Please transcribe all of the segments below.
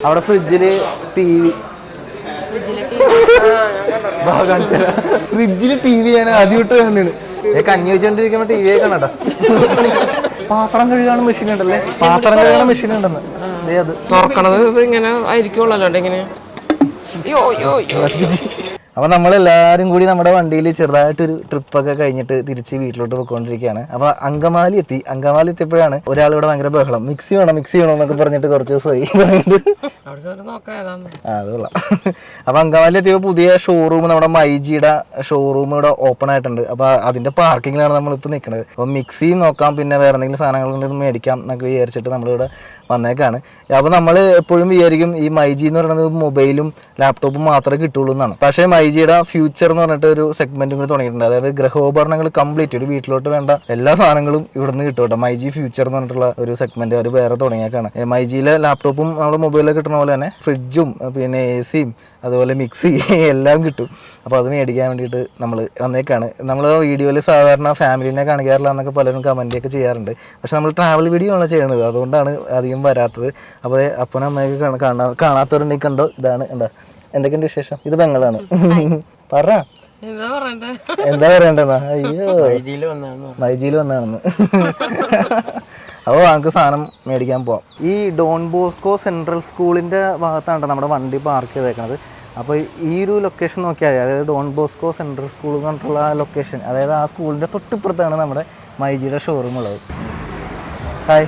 അവിടെ ഫ്രിഡ്ജിൽ T V ഫ്രിഡ്ജിൽ ടി വി ആണ് ആദ്യമായിട്ട് കണ്ടാണ് ഏ കഞ്ഞി വെച്ചോണ്ടിരിക്കുമ്പോ ടി വി കാണട്ടോ പാത്രം കഴുകാണ് മെഷീൻ ഉണ്ടല്ലേ? പാത്രം കഴുകാണ് മെഷീൻ ഉണ്ടെന്ന്. ദേ അത്. തുറക്കണത് ഇങ്ങനെ ആയിരിക്കുള്ളൂ അല്ലാണ്ട് ഇങ്ങനെ. അപ്പൊ നമ്മൾ എല്ലാരും കൂടി നമ്മുടെ വണ്ടിയിൽ ചെറുതായിട്ടൊരു ട്രിപ്പൊക്കെ കഴിഞ്ഞിട്ട് തിരിച്ച് വീട്ടിലോട്ട് പോയിക്കൊണ്ടിരിക്കുകയാണ്. അപ്പൊ അങ്കമാലി എത്തി. അങ്കമാലി എത്തിയപ്പോഴാണ് ഒരാൾ ഇവിടെ ഭയങ്കര ബഹളം. മിക്സി വേണം? മിക്സി വേണം എന്നൊക്കെ പറഞ്ഞിട്ട് കുറച്ച് ദിവസമായി പറഞ്ഞിട്ട് ഏതാന്ന്. ആ അത് കൊള്ളാം. അപ്പൊ അങ്കമാലി എത്തിയപ്പോൾ പുതിയ ഷോറൂം നമ്മുടെ മൈജിയുടെ ഷോറൂം ഇവിടെ ഓപ്പൺ ആയിട്ടുണ്ട്. അപ്പൊ അതിന്റെ പാർക്കിങ്ങിലാണ് നമ്മളിപ്പോൾ നിൽക്കുന്നത് അപ്പൊ മിക്സിയും നോക്കാം പിന്നെ വേറെ എന്തെങ്കിലും സാധനങ്ങൾ മേടിക്കാം എന്നൊക്കെ വിചാരിച്ചിട്ട് നമ്മളിവിടെ വന്നേക്കാണ്. അപ്പൊ നമ്മൾ എപ്പോഴും വിചാരിക്കും ഈ മൈജി എന്ന് പറയുന്നത് മൊബൈലും ലാപ്ടോപ്പും മാത്രമേ കിട്ടുള്ളൂ എന്നാണ്. പക്ഷേ മൈജിയുടെ ഫ്യൂച്ചർ എന്ന് പറഞ്ഞിട്ട് ഒരു സെഗ്മെന്റ് കൂടി തുടങ്ങിയിട്ടുണ്ട്. അതായത് ഗ്രഹോപകരണങ്ങൾ കംപ്ലീറ്റ് ഒരു വീട്ടിലോട്ട് വേണ്ട എല്ലാ സാധനങ്ങളും ഇവിടെ നിന്ന് കിട്ടും കേട്ടോ. മൈജി ഫ്യൂച്ചർ എന്ന് പറഞ്ഞിട്ടുള്ള ഒരു സെഗ്മെന്റ് അവർ വേറെ തുടങ്ങിയേക്കാണ്. മൈജിയിലെ ലാപ്ടോപ്പും നമ്മുടെ മൊബൈലൊക്കെ കിട്ടുന്ന പോലെ തന്നെ ഫ്രിഡ്ജും പിന്നെ എ സിയും അതുപോലെ മിക്സി എല്ലാം കിട്ടും. അപ്പോൾ അത് മേടിക്കാൻ വേണ്ടിയിട്ട് നമ്മൾ വന്നേക്കാണ്. നമ്മൾ വീഡിയോയിൽ സാധാരണ ഫാമിലിനെ കാണിക്കാറില്ല എന്നൊക്കെ പലരും കമന്റ് ഒക്കെ ചെയ്യാറുണ്ട്. പക്ഷെ നമ്മൾ ട്രാവൽ വീഡിയോ ആണ് ചെയ്യുന്നത്. അതുകൊണ്ടാണ് അധികം വരാത്തത്. അപ്പോൾ അപ്പനും അമ്മയൊക്കെ കാണാ- കാണാ കാണാത്തവരുണ്ടെങ്കിൽ കണ്ടോ? ഇതാണ് എന്താ എന്തൊക്കെയുണ്ട് വിശേഷം? ഇത് ബംഗളാണ്. പറ. എന്താ പറയണ്ടേ? എന്താ പറയണ്ടെന്നാ അയ്യോ. മൈജിയിൽ വന്നാണെന്ന് അപ്പോൾ നമുക്ക് സാധനം മേടിക്കാൻ പോവാം. ഈ ഡോൺ ബോസ്കോ സെൻട്രൽ സ്കൂളിന്റെ ഭാഗത്താണ് നമ്മുടെ വണ്ടി പാർക്ക് ചെയ്തേക്കുന്നത് അപ്പോൾ ഈ ഒരു ലൊക്കേഷൻ നോക്കിയാൽ മതി. അതായത് ഡോൺ ബോസ്കോ സെൻട്രൽ സ്കൂൾ എന്ന് പറഞ്ഞിട്ടുള്ള ആ ലൊക്കേഷൻ അതായത് ആ സ്കൂളിന്റെ തൊട്ടിപ്പുറത്താണ് നമ്മുടെ മൈജിയുടെ ഷോറൂം ഉള്ളത്. ഹായ്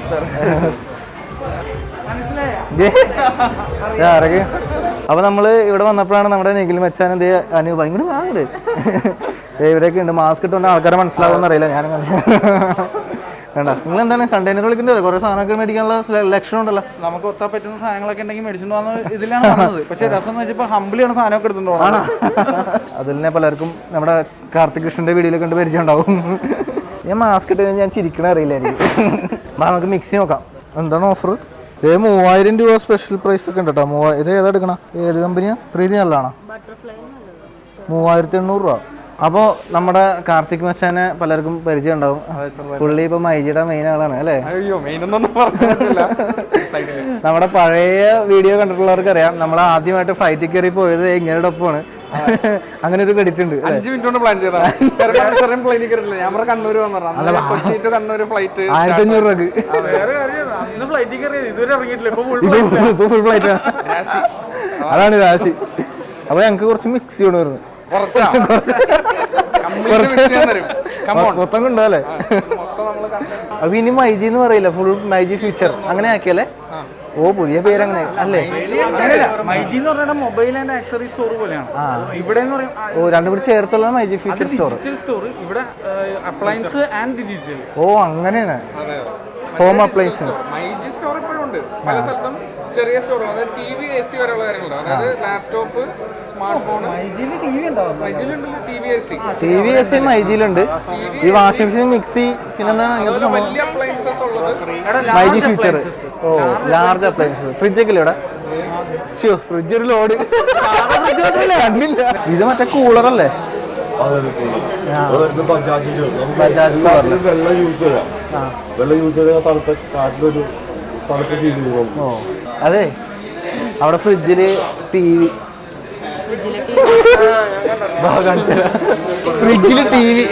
ആരൊക്കെ അപ്പോൾ നമ്മൾ ഇവിടെ വന്നപ്പോഴാണ് നമ്മുടെ നെഗിൽ മച്ചാൻ ദേ അനു ഭയങ്കര വാങ്ങട് ഇവരൊക്കെ ഉണ്ട്. മാസ്ക് ഇട്ടുകൊണ്ട് ആൾക്കാരെ മനസ്സിലാവുമെന്ന് അറിയില്ല. ഞാൻ വേണ്ട നിങ്ങൾ എന്താണ് കണ്ടെയ്നർ വിളിക്കണ്ടല്ലോ കുറെ സാധനമൊക്കെ മേടിക്കാനുള്ള ലക്ഷണം ഉണ്ടല്ലോ നമുക്ക് ഒത്താൻ പറ്റുന്ന സാധനങ്ങളൊക്കെ ഉണ്ടെങ്കിൽ മേടിച്ചിട്ട് വന്നത് ഇതിലാണ് വന്നത്. പക്ഷെ രസം എന്ന് വെച്ചപ്പോ ഹംബിളിയാണ് സാധനമൊക്കെ എടുത്തിട്ടുണ്ടോ അതിൽ തന്നെ പലർക്കും നമ്മുടെ കാർത്തിക് കൃഷ്ണന്റെ വീഡിയോയിൽ കണ്ട് പരിചയമുണ്ടാവും. ഞാൻ മാസ്ക് ഇട്ട് കഴിഞ്ഞാൽ ഞാൻ ചിരിക്കണ അറിയില്ലായിരിക്കും നമുക്ക് മിക്സി നോക്കാം. എന്താണ് ഓഫർ ഇതേ മൂവായിരം രൂപ സ്പെഷ്യൽ പ്രൈസ് ഒക്കെ ഉണ്ട് കേട്ടോ ഇത് ഏതാ എടുക്കണം? ഏത് കമ്പനിയാ പ്രീതി നല്ലതാണോ മൂവായിരത്തി എണ്ണൂറ് രൂപ. അപ്പോൾ നമ്മുടെ കാർത്തിക് മച്ചാനെ പലർക്കും പരിചയം ഉണ്ടാവും പുള്ളി ഇപ്പൊ മൈജിയുടെ മെയിൻ ആളാണ് അല്ലേ? നമ്മുടെ പഴയ വീഡിയോ കണ്ടിട്ടുള്ളവർക്ക് അറിയാം നമ്മൾ ആദ്യമായിട്ട് ഫ്ലൈറ്റിൽ കയറി പോയത് ഇങ്ങനെ ഒപ്പമാണ്. അങ്ങനെ ഒരു ക്രെഡിറ്റ് ഉണ്ട്? അഞ്ച് മിനിറ്റ് കൊണ്ട് പ്ലാൻ ചെയ്താ ചെറിയ പ്ലെയിനിൽ കയറില്ല ഞാൻ പറഞ്ഞ കണ്ണൂർ വന്നിട്ടാ കൊച്ചി ടു കണ്ണൂർ ഫ്ലൈറ്റ് ആയിരത്തി അഞ്ഞൂറ് രൂപ അന്ന് ഫ്ലൈറ്റിൽ ഇതുവരെ ഇറങ്ങിയിട്ടില്ല. ഇപ്പൊ ഫുൾ ഫ്ലൈറ്റ് അതാണ് രാശി. അപ്പൊ ഞങ്ങക്ക് കുറച്ച് മിക്സ് ചെയ്യണ വരുന്നത് കുറച്ചാ Complete mix ചെയ്യാൻ തരും. Come on. മൊത്തം കൊണ്ടുപോകല്ലേ മൊത്തം അപ്പൊ ഇനി മൈജി എന്ന് പറയില്ല? ഫുൾ മൈജി ഫ്യൂച്ചർ അങ്ങനെ ആക്കിയല്ലേ ഓ പുതിയ പേര് അങ്ങനെ അല്ലേ? മൈജി എന്ന് പറഞ്ഞ മൊബൈൽ ആൻഡ് ആക്സറി സ്റ്റോർ പോലെയാണ്. ഇവിടെ എന്ന് പറയും ഓ രണ്ടും കൂടി ചേർത്തുള്ള മൈജി ഫീച്ചർ സ്റ്റോർ സ്റ്റോർ ഇവിടെ അപ്ലയൻസ് ആൻഡ് ഡിജിറ്റൽ ഓ അങ്ങനെയാണ്. ഹോം അപ്ലയൻസസ് മൈജി സ്റ്റോർ ഇപ്പോഴും ഉണ്ട്. പല സ്ഥലത്തും ചെറിയ സ്റ്റോർ അതായത് ടി വി എ സി വരെയുള്ള കാര്യങ്ങളുണ്ട്. അതായത് ലാപ്ടോപ്പ് സ്മാർട്ട് ഫോൺ മൈജിയിൽ ടി വി ഉണ്ടാവും മൈജിയിലുണ്ടല്ലോ T V A C T മൈജിയിലുണ്ട്. ഈ വാഷിംഗ് മെഷീൻ മിക്സി പിന്നെന്താ വലിയ അപ്ലയൻസസ് ഉള്ളത്. മൈജി ഫ്യൂച്ചർ ഓ ലാർജ് അപ്ലയൻസസ് ഫ്രിഡ്ജ് ഒക്കെ ഇവിടെ? ഫ്രിഡ്ജ് ഒരു ലോഡ് കണ്ടില്ല. ഇത് മറ്റേ കൂളർ അല്ലേ? വെള്ളം യൂസ് ചെയ്യാം. വെള്ളം യൂസ് ചെയ്താൽ തണുത്ത കാറ്റിലൊരു തണുപ്പ് ഫീൽ ചെയ്യും ഓ. അതെ. അവിടെ ഫ്രിഡ്ജിൽ ടി വി. ഫ്രിഡ്ജിൽ ടി വി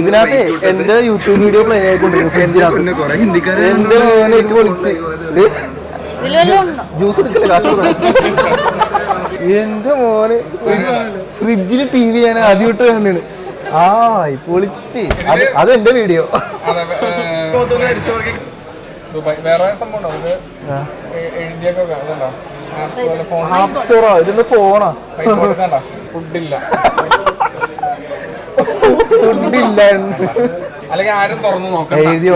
ഇതിനകത്ത് എന്റെ യൂട്യൂബ് വീഡിയോ പ്ലേ ആയിക്കൊണ്ടിരിക്കും ഫ്രിഡ്ജിനകത്ത്. എന്റെ മോനെ ഇത് പൊളിച്ച് ജ്യൂസ് എടുക്കില്ല കാശ്. എന്റെ മോന് ഫ്രിഡ്ജിൽ ടി വി ഞാൻ ആദ്യമായിട്ട് കണ്ടാണ് ആ പൊളിച്ച് അത് അത് എന്റെ വീഡിയോ വേറെ സംഭവം എഴുതിയൊക്കെ. അതുണ്ടോ ആപ്പ് സ്റ്റോറോ ഫോണാ. ഫുഡില്ല. ഫുഡില്ല. അല്ലെങ്കിൽ ആരും തുറന്നു നോക്കണ്ട. എഴുതി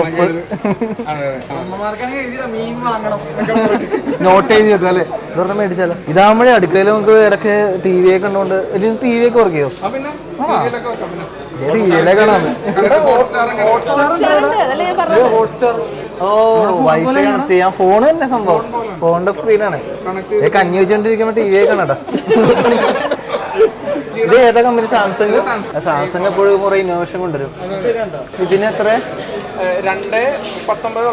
നോട്ട് എഴുതി വെക്കാം അല്ലേ? ഇതൊരെണ്ണം മേടിച്ചാലോ? ഇതാകുമ്പോഴേ അടുക്കളയിൽ നമുക്ക് ഇടയ്ക്ക് ടി വി ഒക്കെ ഉണ്ടോണ്ട് ഇത് ടി വി ഒക്കെ വർക്ക് ചെയ്യോ? കാണാം. ഹോട്ട്സ്റ്റാർ ഓ വൈഫൈ കണക്ട് ചെയ്യാൻ ഫോൺ തന്നെ സംഭവം. ഫോണിന്റെ സ്ക്രീനാണ് ഏ കഞ്ഞി വെച്ചോണ്ടിരിക്കുമ്പോ ടി വി ഒക്കെ കാണട്ടോ ഇത് ഏതാ കമ്പനി സാംസങ് സാംസങ് എപ്പോഴും കുറെ ഇന്നോവേഷൻ കൊണ്ടുവരും. ഇതിന് എത്ര? രണ്ട് പത്തൊമ്പത്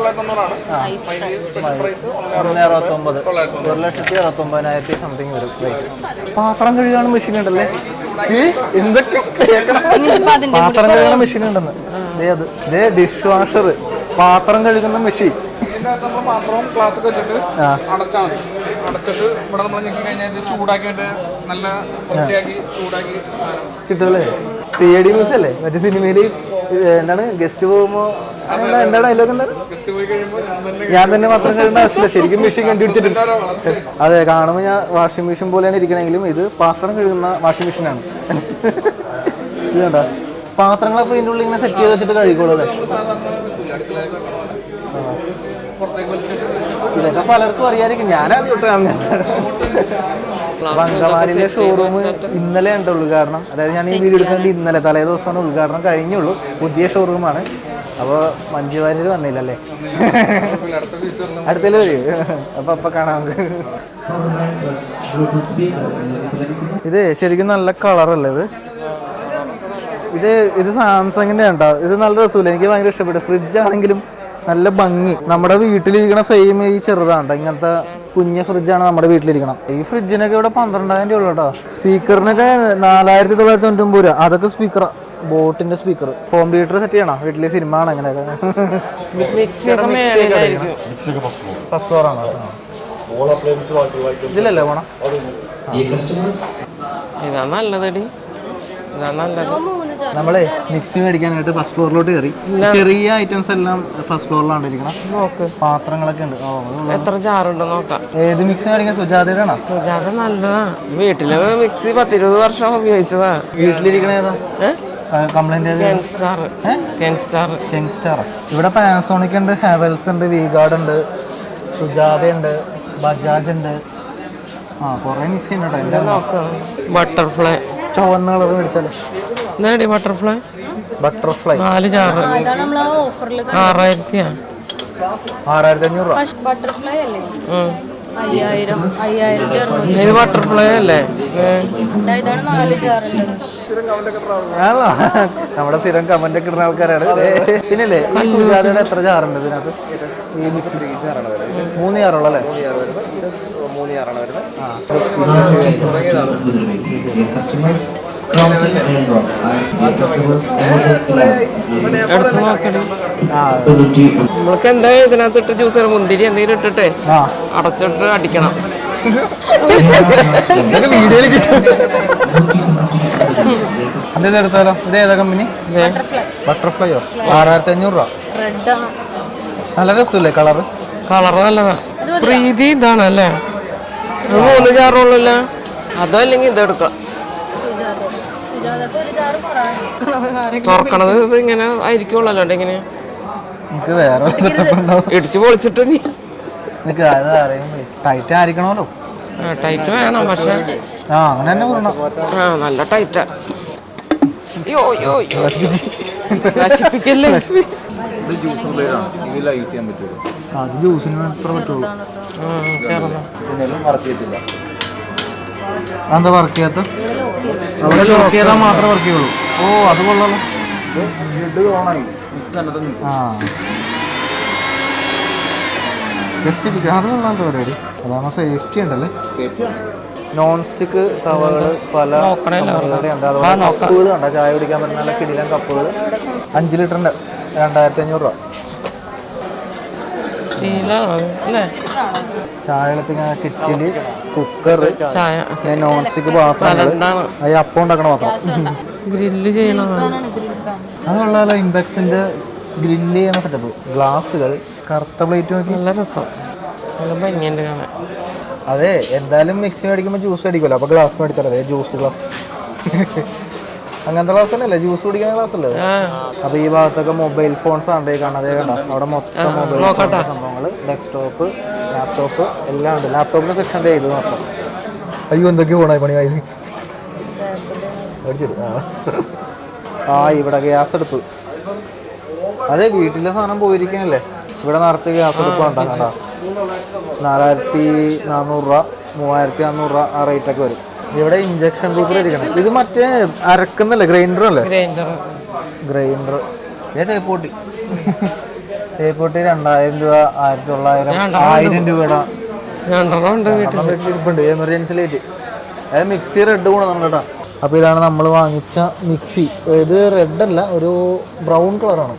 ഒരു ലക്ഷത്തി അറുപത്തൊമ്പതിനായിരത്തി സംതിങ് വരും. പാത്രം കഴുകാണ് മെഷീൻ ഉണ്ടല്ലേ? എന്തൊക്കെ? പാത്രം കഴുകുന്ന മെഷീൻ ഉണ്ടെന്ന്. ദേ അത്. ദേ ഡിഷ് വാഷർ പാത്രം കഴുകുന്ന മെഷീൻ. നമ്മൾ പാത്രവും ഗ്ലാസ് ഒക്കെ വെച്ചിട്ട്. അടച്ചാൽ മതി. അടച്ചിട്ട് ഇവിടെ നമ്മൾ ഞെക്കി കഴിഞ്ഞാൽ ഇത് ചൂടാക്കി മറ്റേ നല്ല വൃത്തിയാക്കി ചൂടാക്കി സാധനം. കിട്ടുമല്ലേ സി എ ഡി ന്യൂസ് അല്ലേ? മറ്റേ സിനിമയിൽ എന്താണ് ഗസ്റ്റ് പോകുമ്പോ എന്താണ്? അതിലൊക്കെ എന്താണ് ഞാൻ തന്നെ ഞാൻ തന്നെ മാത്രം കഴുകേണ്ട ആവശ്യമില്ല. ശരിക്കും മെഷീൻ കണ്ടുപിടിച്ചിട്ടുണ്ട് അതെ കാണുമ്പോൾ ഞാൻ വാഷിംഗ് മെഷീൻ പോലെയാണ് ഇരിക്കണമെങ്കിലും ഇത് പാത്രം കഴുകുന്ന വാഷിംഗ് മെഷീനാണ് ഇത് കണ്ട? പാത്രങ്ങളൊക്കെ ഇതിന്റെ ഉള്ളിൽ ഇങ്ങനെ സെറ്റ് ചെയ്ത് വെച്ചിട്ട് കഴിക്കുള്ളൂ അല്ലേ? ഇതൊക്കെ പലർക്കും അറിയാതിരിക്കും ഞാനാദ്യം കാണുന്നത്. ബംഗവാലിലെ ഷോറൂം ഇന്നലെ ഉണ്ട് ഉദ്ഘാടനം. അതായത് ഞാൻ ഈ വീഡിയോ എടുക്കുന്നത് ഇന്നലെ തലേ ദിവസമാണ് ഉദ്ഘാടനം കഴിഞ്ഞുള്ളൂ. പുതിയ ഷോറൂമാണ് അപ്പോൾ മഞ്ജു വന്നില്ലല്ലേ? വന്നില്ല അല്ലേ അടുത്ത വരും. അടുത്തേൽ വരൂ അപ്പൊ അപ്പൊ കാണാം. ഇത് ശരിക്കും നല്ല കളറല്ലേ ഇത്? ഇത് ഇത് സാംസങ്ങിന്റെ ഉണ്ടോ ഇത് നല്ല രസമില്ല. എനിക്ക് ഭയങ്കര ഇഷ്ടപ്പെട്ടു. ഫ്രിഡ്ജ് ആണെങ്കിലും നല്ല ഭംഗി. നമ്മുടെ വീട്ടിലിരിക്കണ സെയിം ഈ ചെറുതാണ് ഇങ്ങനത്തെ കുഞ്ഞ ഫ്രിഡ്ജാണ് നമ്മുടെ വീട്ടിലിരിക്കണം ഈ ഫ്രിഡ്ജിനൊക്കെ ഇവിടെ പന്ത്രണ്ടായിരം രൂപ കേട്ടോ സ്പീക്കറിനൊക്കെ നാലായിരത്തി തൊള്ളായിരത്തി തൊണ്ണൂറ്റൊമ്പത് രൂപ. അതൊക്കെ സ്പീക്കറാ ബോട്ടിന്റെ സ്പീക്കർ ഹോം തിയേറ്റർ സെറ്റ് ചെയ്യണം? വീട്ടിലെ സിനിമ ആണ് അങ്ങനെയൊക്കെ? ഫസ്റ്റ് ഫ്ലോർ ആണ്? ഇതിലല്ലേ പോണം? ഇതാ നല്ലതടി. ഇതാ നല്ലത്. നമ്മളെ മിക്സി മേടിക്കാനായിട്ട് ഫസ്റ്റ് ഫ്ലോറിലോട്ട് കയറി. ചെറിയ ഐറ്റംസ് എല്ലാം ഫസ്റ്റ് ഫ്ലോറിലാണ് ഇരിക്കണം. നോക്ക്. പാത്രങ്ങളൊക്കെ ഉണ്ട്. എത്ര ജാറുണ്ടോ നോക്കാം. ഏത് മിക്സി മേടിക്കാൻ? സുജാതയുടെ ആണോ സുജാത നല്ലതാ. വീട്ടിൽ മിക്സി പത്തിരുപത് വർഷം ഉപയോഗിച്ചതാ. വീട്ടിലിരിക്കണ ഏതാ? ഇവിടെ പാനസോണിക് ഉണ്ട് ഹാവൽസ് ഉണ്ട് വീഗാർഡ് ഉണ്ട് സുജാത ഉണ്ട് ബജാജ് ഉണ്ട്. ആ കുറേ മിക്സി ഉണ്ട് കേട്ടോ ബട്ടർഫ്ലൈ ചുവന്ന കളർ മേടിച്ചാലോ? എന്താടി ബട്ടർഫ്ലൈ ബട്ടർഫ്ലൈ നാല് ചാറ്. അതാണ് നമ്മൾ ആ ഓഫറിൽ ആറായിരത്തിയാ ആറായിരത്തി അഞ്ഞൂറ് ബട്ടർഫ്ലൈ അല്ലേ? ഉം. അയ്യായിരം അയ്യായിരത്തി അറുന്നൂറ്റി. ഇത് ബട്ടർഫ്ലൈ അല്ലേ? ഇതാണ് നാല്? നമ്മുടെ സ്ഥിരം കമന്റ് ഒക്കെ ഇടുന്ന ആൾക്കാരാണ്. പിന്നല്ലേ ഈ സുജാതയുടെ എത്ര ചാറുണ്ട് ഇതിനകത്ത്? ഈ മൂന്ന് ചാറുള്ള അല്ലേ എടുത്ത് വരുന്നത്. ആ. നമ്മൾക്ക് എന്താ ഇതിനകത്ത് ഇട്ട് ജ്യൂസ് മുന്തിരി എന്തെങ്കിലും ഇട്ടിട്ട്. ആ. അടച്ചിട്ട് അടിക്കണം. വീഡിയോയിൽ കിട്ടും. അതേത് എടുത്താലോ? ഇത് ഏതാ കമ്പനി ബട്ടർഫ്ലൈ ബട്ടർഫ്ലൈയോ ആറായിരത്തി അഞ്ഞൂറ് രൂപ. റെഡ് ആണ്. നല്ല രസമല്ലേ കളറ്? കളർ നല്ലതാ. പ്രീതി ഇതാണ് അല്ലേ? മൂന്ന് ജാറുള്ളല്ലോ അതോ അല്ലെങ്കിൽ ഇതെടുക്കാം തുറക്കണത് ഇത് ഇങ്ങനെ ആയിരിക്കുള്ളല്ലോ അല്ലാണ്ട് ഇങ്ങനെ എനിക്ക് വേറെ ഇടിച്ചു പൊളിച്ചിട്ട് നീ എനിക്ക് അത് അറിയുമ്പോൾ ടൈറ്റ് ആയിരിക്കണമല്ലോ. ടൈറ്റ് വേണം പക്ഷെ. ആ അങ്ങനെ തന്നെ പറയണം ആ നല്ല ടൈറ്റാ യോ യോ യോ ചെയ്യാൻ ആ, അത് ജ്യൂസിന് മാത്രമേ പറ്റുള്ളൂ. എന്താ വർക്ക് ചെയ്യാത്ത അവിടെ ലോക്ക് ചെയ്താൽ മാത്രമേ വർക്ക് ചെയ്യുള്ളൂ. ഓ അത് കൊള്ളാലോ. ആ. ജസ്റ്റ് ഇരിക്കുക അത് കൊള്ളാത്ത പരിപാടി. അതാകുമ്പോൾ സേഫ്റ്റി ഉണ്ടല്ലേ? നോൺ സ്റ്റിക്ക് തവകൾ പല കപ്പുകൾ കണ്ട? ചായ കുടിക്കാൻ പറ്റുന്ന നല്ല കിടിലൻ കപ്പുകൾ അഞ്ച് ലിറ്ററിന്റെ രണ്ടായിരത്തി അഞ്ഞൂറ് രൂപ. സ്റ്റീലാണ് അല്ലേ ചായ ഇങ്ങനെ കിറ്റിൽ കുക്കർ ചായ നോൺ സ്റ്റിക്ക് പാത്രം അത് അപ്പം ഉണ്ടാക്കണ പാത്രം. ഗ്രില്ല് ചെയ്യണതാണ് അത് കൊള്ളാലോ ഇൻഡക്ഷന്റെ ഗ്രില്ല് ചെയ്യണ സെറ്റപ്പ്. ഗ്ലാസ്സുകൾ കറുത്ത പ്ലേറ്റ് നോക്കി. നല്ല രസം. നല്ല ഭംഗിയുണ്ട് കാണാൻ. അതെ എന്തായാലും മിക്സി മേടിക്കുമ്പോൾ ജ്യൂസ് അടിക്കുമല്ലോ അപ്പോൾ ഗ്ലാസ് മേടിച്ചാലേ? അതെ ജ്യൂസ് ഗ്ലാസ് അങ്ങനത്തെ ക്ലാസ് തന്നെയല്ലേ? ജ്യൂസ് കുടിക്കുന്ന ക്ലാസ് അല്ലേ? അപ്പൊ ഈ ഭാഗത്തൊക്കെ മൊബൈൽ ഫോൺസ് ആണ് കാണാം അതേ കണ്ട? അവിടെ മൊത്തം മൊബൈൽ സംഭവങ്ങൾ സംഭവങ്ങൾ ഡെസ്ക്ടോപ്പ് ലാപ്ടോപ്പ് എല്ലാം ഉണ്ട്. ലാപ്ടോപ്പിന്റെ സെക്ഷൻ ചെയ്ത് മാത്രം. അയ്യോ എന്തൊക്കെയോ പോണായി പണി വായി ആ. ആ ഇവിടെ ഗ്യാസ് അടുപ്പ്. അതെ വീട്ടിലെ സാധനം പോയിരിക്കണല്ലേ? ഇവിടെ നിറച്ച് ഗ്യാസ് അടുപ്പ് ഉണ്ടാക്കണ്ട നാലായിരത്തി നാനൂറ് രൂപ മൂവായിരത്തി നാനൂറ് രൂപ ആ റേറ്റ് ഒക്കെ വരും. ഇവിടെ ഇഞ്ചക്ഷൻ കുക്കർ ഇരിക്കണം. ഇത് മറ്റേ അരക്കുന്നല്ലേ? ഗ്രൈൻഡർ അല്ലേ? ഗ്രൈൻഡർ ഏതേപ്പോട്ടി തേപ്പോട്ടി. തേപ്പൊട്ടി രണ്ടായിരം രൂപ ആയിരത്തി തൊള്ളായിരം ആയിരം രൂപയുടെ. ഇരിപ്പുണ്ട്. എമർജൻസി ലൈറ്റ് അതായത് മിക്സി റെഡ് കൊണ്ടുവന്നു കേട്ടോ. അപ്പോൾ ഇതാണ് നമ്മൾ വാങ്ങിച്ച മിക്സി ഇത് റെഡ് അല്ല ഒരു ബ്രൗൺ കളറാണ്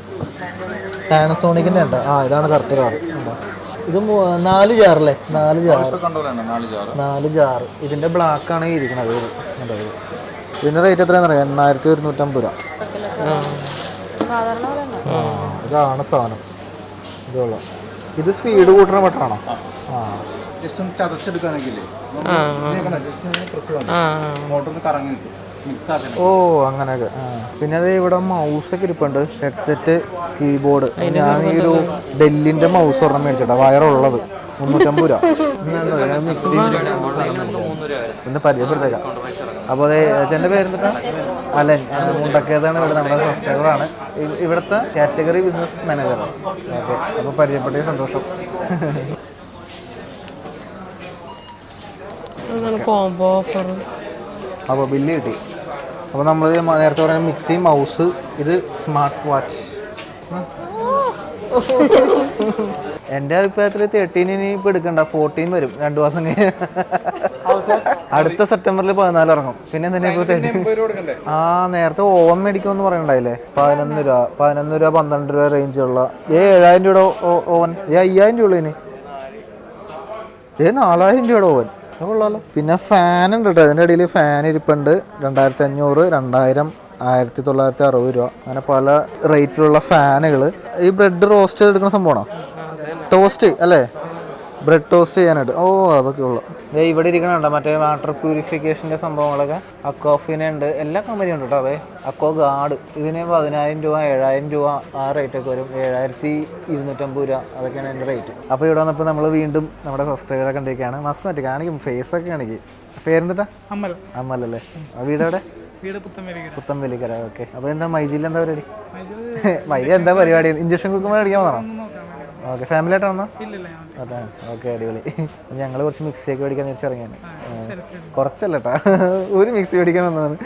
പാനസോണിക്കിന്റെ ഉണ്ട്. ആ ഇതാണ് കറക്റ്റ് കളർ ഇത് നാല് ജാറല്ലേ? നാല് ജാറ്. നാല് ജാറ്. ഇതിന്റെ ബ്ലാക്ക് ആണ് ഇരിക്കുന്നത് ഇതിന്റെ. റേറ്റ് എത്രയാണെന്ന് അറിയാം? എണ്ണായിരത്തി ഒരുന്നൂറ്റമ്പത് രൂപ. ഇതാണ് സാധനം. ഇതുള്ള. ഇത് സ്പീഡ് കൂട്ടുന്ന മട്ടാണോ ആ. ജസ്റ്റ് ഒന്ന് ചതച്ചെടുക്കുകയാണെങ്കിലേ പ്രസ് ആ. ഒന്ന് കറങ്ങി നിൽക്കും. ഓ അങ്ങനെയൊക്കെ. പിന്നെ അത് ഇവിടെ മൗസ് ഒക്കെ ഇരിപ്പുണ്ട്. ഹെഡ്സെറ്റ് കീബോർഡ് ഞാൻ ഈ ഒരു ഡെല്ലിന്റെ മൗസ് ഒരെണ്ണം മേടിച്ചിട്ടാ. വയറുള്ളത്. മുന്നൂറ്റമ്പത് രൂപ. ഒന്ന് പരിചയപ്പെടുത്തേക്കാം. അപ്പോൾ അതെ ചേട്ടന്റെ പേരെന്താ അലൻ. മുണ്ടക്കേതാണ് ഇവിടെ നമ്മുടെ സബ്സ്ക്രൈബറാണ് ആണ്. ഇവിടുത്തെ കാറ്റഗറി ബിസിനസ് മാനേജർ ഓക്കെ. അപ്പോൾ പരിചയപ്പെട്ട സന്തോഷം. കോംബോ ഓഫർ അപ്പോൾ ബില്ല് കിട്ടി. അപ്പോൾ നമ്മൾ നേരത്തെ പറഞ്ഞ മിക്സി മൗസ് ഇത് സ്മാർട്ട് വാച്ച്. എന്റെ അഭിപ്രായത്തിൽ ഇനി ഇപ്പോൾ എടുക്കണ്ട ഫോർട്ടീൻ വരും രണ്ടു മാസം കഴിഞ്ഞ്. അടുത്ത സെപ്റ്റംബറിൽ പതിനാല് ഇറങ്ങും. പിന്നെ എന്തിനാ തേർട്ടീൻ ആ നേരത്തെ ഓവൻ മേടിക്കുമെന്ന് പറയണ്ടായില്ലേ? പതിനൊന്ന് രൂപ പതിനൊന്ന് രൂപ പന്ത്രണ്ട് രൂപ റേഞ്ചുള്ള ഏ ഏഴായിരം രൂപയുടെ ഓവൻ. ഏ അയ്യായിരം രൂപ ഇനി. ഏ നാലായിരം രൂപയുടെ ഓവൻ. കൊള്ളാലോ പിന്നെ ഫാൻ ഉണ്ട് കേട്ടോ അതിന്റെ ഇടയിൽ ഫാൻ ഇരിപ്പുണ്ട്. രണ്ടായിരത്തി അഞ്ഞൂറ് രണ്ടായിരം ആയിരത്തി തൊള്ളായിരത്തി അറുപത് രൂപ. അങ്ങനെ പല റേറ്റിലുള്ള ഫാനുകൾ ഈ ബ്രെഡ് റോസ്റ്റ് ചെയ്തെടുക്കുന്ന സംഭവമാണോ? ടോസ്റ്റ് അല്ലേ? ബ്രെഡ് ടോസ്റ്റ് ചെയ്യാനായിട്ട്. ഓ അതൊക്കെ ഉള്ളു. ഇതേ ഇവിടെ ഇരിക്കണുണ്ട് മറ്റേ വാട്ടർ പ്യൂരിഫിക്കേഷന്റെ സംഭവങ്ങളൊക്കെ. അക്കോഫിനെ ഉണ്ട്. എല്ലാ കമ്പനിയും ഉണ്ട് കേട്ടോ. അതെ അക്കോ ഗാർഡ്. ഇതിന് പതിനായിരം രൂപ ഏഴായിരം രൂപ ആ റേറ്റ് ഒക്കെ വരും. ഏഴായിരത്തി ഇരുന്നൂറ്റമ്പത് രൂപ അതൊക്കെയാണ് എന്റെ റേറ്റ് അപ്പോൾ ഇവിടെ വന്നപ്പോൾ നമ്മൾ വീണ്ടും നമ്മുടെ സബ്സ്ക്രൈബറെ കണ്ടിരിക്കുകയാണ്. മസ്റ്റ് മറ്റേ കാണിക്കും ഫേസ് ഒക്കെ കാണിക്കും. പേരെന്താ അമ്മൽ അമ്മല്ലേ ആ വീടെവിടെ പുത്തമ്പലിക്കര ഓക്കെ. അപ്പോൾ എന്താ മൈജിയിൽ എന്താ പരിപാടി? മൈജി എന്താ പരിപാടി? ഇഞ്ചക്ഷൻ കൊടുക്കുമ്പോൾ അടിക്കാൻ വന്നോ ഓക്കെ ഫാമിലി ആയിട്ടാണോ അതെ. ഓക്കെ അടിപൊളി. ഞങ്ങൾ കുറച്ച് മിക്സിയൊക്കെ മേടിക്കാൻ തിരിച്ചിറങ്ങിയാണ് കുറച്ചല്ല കേട്ടാ ഒരു മിക്സി മേടിക്കാൻ വന്നതാണ്.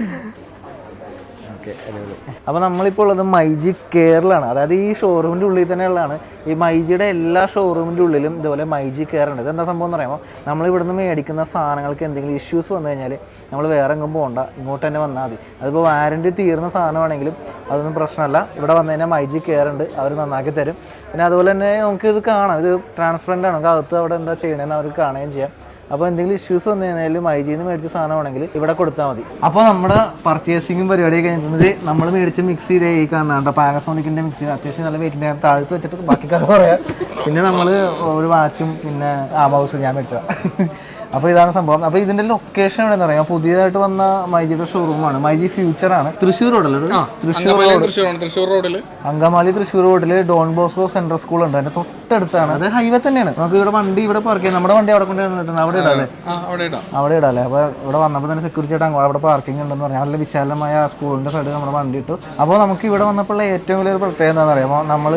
ഓക്കെ അടിപൊളി. അപ്പോൾ നമ്മളിപ്പോൾ ഉള്ളത് മൈജി കെയറിലാണ് അതായത് ഈ ഷോറൂമിന്റെ ഉള്ളിൽ തന്നെ ഉള്ളതാണ്. ഈ മൈജിയുടെ എല്ലാ ഷോറൂമിന്റെ ഉള്ളിലും ഇതുപോലെ മൈജി കെയർ ഉണ്ട്. ഇതെന്താ സംഭവം എന്ന് പറയുമ്പോൾ നമ്മൾ ഇവിടുന്ന് മേടിക്കുന്ന സാധനങ്ങൾക്ക് എന്തെങ്കിലും ഇഷ്യൂസ് വന്നു കഴിഞ്ഞാൽ നമ്മൾ വേറെ എങ്ങും പോകണ്ട ഇങ്ങോട്ട് തന്നെ വന്നാൽ മതി. അതിപ്പോൾ വാരന്റി തീർന്ന സാധനമാണെങ്കിലും അതൊന്നും പ്രശ്നമല്ല. ഇവിടെ വന്നു കഴിഞ്ഞാൽ മൈജി കെയർ ഉണ്ട്. അവർ നന്നാക്കി തരും. പിന്നെ അതുപോലെ തന്നെ നമുക്ക് ഇത് കാണാം. ഇത് ട്രാൻസ്പെറന്റ് ആണ്. നമുക്ക് അകത്ത് അവിടെ എന്താ ചെയ്യണമെന്ന് അവർക്ക് കാണുകയും ചെയ്യാം. അപ്പോൾ എന്തെങ്കിലും ഇഷ്യൂസ് വന്നു കഴിഞ്ഞാലും ഐ ജിന്ന് മേടിച്ച സാധനമാണെങ്കിൽ ഇവിടെ കൊടുത്താൽ മതി. അപ്പോൾ നമ്മുടെ പർച്ചേസിങ്ങും പരിപാടി കഴിഞ്ഞിട്ടുണ്ട്. നമ്മൾ മേടിച്ച മിക്സി ഇതേ ഈ കാണാണ്ട പാനസോണിക്കിന്റെ മിക്സി അത്യാവശ്യം നല്ല വെയിറ്റിന്റെ താഴ്ത്ത് വെച്ചിട്ട് ബാക്കി കഥ പറയാം. പിന്നെ നമ്മൾ ഒരു വാച്ചും പിന്നെ ആ മൗസ് ഞാൻ മേടിച്ചതാണ് അപ്പോൾ ഇതാണ് സംഭവം. അപ്പോൾ ഇതിന്റെ ലൊക്കേഷൻ എവിടെയെന്ന് പറയാം പുതിയതായിട്ട് വന്ന മൈജിയുടെ ഷോറൂമാണ് മൈജി ഫ്യൂച്ചറാണ് തൃശ്ശൂർ റോഡല്ലേ തൃശ്ശൂർ റോഡ്. തൃശ്ശൂർ റോഡിൽ അങ്കമാലി തൃശ്ശൂർ റോഡിൽ ഡോൺ ബോസ്കോ സെൻട്രൽ സ്കൂൾ ഉണ്ട്. അതിന്റെ തൊട്ടടുത്താണ്. അത് ഹൈവേ തന്നെയാണ്. നമുക്ക് ഇവിടെ വണ്ടി ഇവിടെ പാർക്ക് ചെയ്യാം. നമ്മുടെ വണ്ടി അവിടെ കൊണ്ടുവന്നിട്ടുണ്ട് അവിടെ ഇടാല്ലേ അവിടെ അവിടെ ഇടാല്ലേ അപ്പോൾ ഇവിടെ വന്നപ്പോൾ തന്നെ സെക്യൂരിറ്റി ആയിട്ട് അവിടെ പാർക്കിംഗ് ഉണ്ടെന്ന് പറഞ്ഞാൽ നല്ല വിശാലമായ സ്കൂളിന്റെ സൈഡിൽ നമ്മുടെ വണ്ടി ഇട്ടു. അപ്പോൾ നമുക്ക് ഇവിടെ വന്നപ്പോൾ ഏറ്റവും വലിയൊരു പ്രത്യേകത എന്താണെന്ന് പറയുമ്പോൾ നമ്മൾ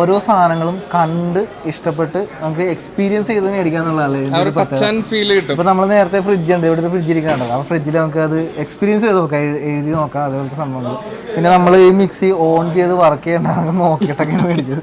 ഓരോ സാധനങ്ങളും കണ്ട് ഇഷ്ടപ്പെട്ട് നമുക്ക് എക്സ്പീരിയൻസ് ചെയ്ത് മേടിക്കാന്നുള്ളതല്ലേ കിട്ടും. ഇപ്പൊ നമ്മൾ നേരത്തെ ഫ്രിഡ്ജ് ഉണ്ട്. ഇവിടുത്തെ ഫ്രിഡ്ജ് ഇരിക്കുന്നുണ്ട് ആ ഫ്രിഡ്ജിൽ നമുക്ക് അത് എക്സ്പീരിയൻസ് ചെയ്ത് നോക്കാം. എഴുതി നോക്കാം. അതുപോലത്തെ സംഭവങ്ങൾ പിന്നെ നമ്മൾ ഈ മിക്സി ഓൺ ചെയ്ത് വർക്ക് ചെയ്യണ്ട നോക്കിയിട്ടൊക്കെയാണ് മേടിച്ചത്.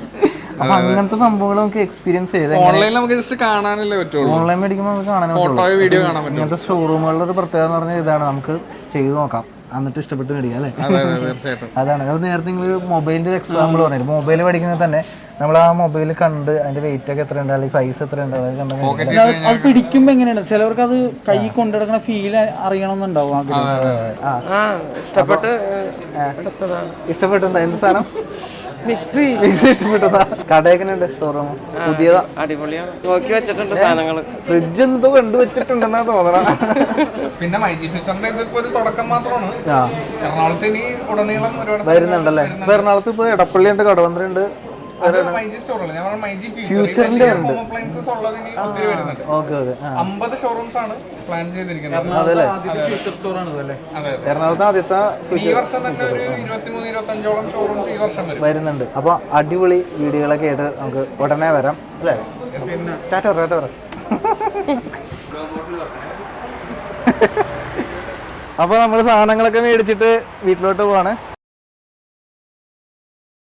അപ്പൊ അങ്ങനത്തെ സംഭവങ്ങൾ നമുക്ക് എക്സ്പീരിയൻസ് ചെയ്ത് ഓൺലൈനിൽ നമുക്ക് ജസ്റ്റ് കാണാനല്ലേ പറ്റുള്ളൂ. ഓൺലൈൻ മേടിക്കുമ്പോൾ നമുക്ക് കാണാൻ ഫോട്ടോയോ വീഡിയോ കാണാൻ പറ്റും ഇങ്ങനത്തെ ഷോറൂമുകളുടെ ഒരു പ്രത്യേകത എന്ന് പറഞ്ഞാൽ ഇതാണ്. നമുക്ക് ചെയ്തു നോക്കാം. എന്നിട്ട് ഇഷ്ടപ്പെട്ട് മേടിക്കാം അല്ലേ? അതെ അതെ തീർച്ചയായിട്ടും. അതാണ്. അത് നേരത്തെ നിങ്ങൾ മൊബൈലിന്റെ ഒരു എക്സാമ്പിൾ പറഞ്ഞു മൊബൈൽ മേടിക്കുന്നത് തന്നെ നമ്മൾ ആ മൊബൈൽ കണ്ട് അതിന്റെ വെയിറ്റ് ഒക്കെ എത്ര ഉണ്ട് അല്ലെങ്കിൽ സൈസ് എത്ര ഉണ്ട് അതൊക്കെ. അത് പിടിക്കുമ്പോ എങ്ങനെയാണ്? ചിലവർക്ക് അത് കൈ കൊണ്ടെടുക്കുന്ന ഫീൽ അറിയണമെന്നുണ്ടാവും എന്നുണ്ടാവും ആ. ഇഷ്ടപ്പെട്ട് എടുത്തതാണ്. ഇഷ്ടപ്പെട്ടുണ്ടോ? എന്ത് സാധനം? മിക്സി. മിക്സി ഇഷ്ടപ്പെട്ടതാ കടയൊക്കെ ഷോറൂം പുതിയതാ. അടിപൊളിയാണ്. നോക്കി വെച്ചിട്ടുണ്ട് സാധനങ്ങൾ ഫ്രിഡ്ജ് എന്തോ കണ്ടു വെച്ചിട്ടുണ്ടെന്നാ തോന്നണ. പിന്നെ മൈജി ഫീച്ചറിന്റെ ഇതിപ്പോ ഒരു തുടക്കം മാത്രമാണ്. എറണാകുളത്ത് ഇനി ഉടനീളം വരുന്നുണ്ടല്ലേ? ഇപ്പൊ എറണാകുളത്ത് ഇപ്പൊ എടപ്പള്ളി ഉണ്ട് കടവന്ത്രി ഉണ്ട് ഫ്യൂച്ചറിന്റെ അമ്പത് ഷോറൂംസ് ആണ് പ്ലാൻ ചെയ്തിരിക്കുന്നത്. എറണാകുളത്ത് ആദ്യത്തെ ഈ വർഷം തന്നെ ഒരു ഇരുപത്തിമൂന്ന് ഇരുപത്തഞ്ചോളം ഷോറൂംസ് ഈ വർഷം വരും. വരുന്നുണ്ട്. അപ്പൊ അടിപൊളി വീഡിയോകളൊക്കെ ആയിട്ട് നമുക്ക് ഉടനെ വരാം അല്ലേ? ടാറ്റ പറ ടാറ്റ പറ. അപ്പൊ നമ്മൾ സാധനങ്ങളൊക്കെ മേടിച്ചിട്ട് വീട്ടിലോട്ട് പോവാണ്.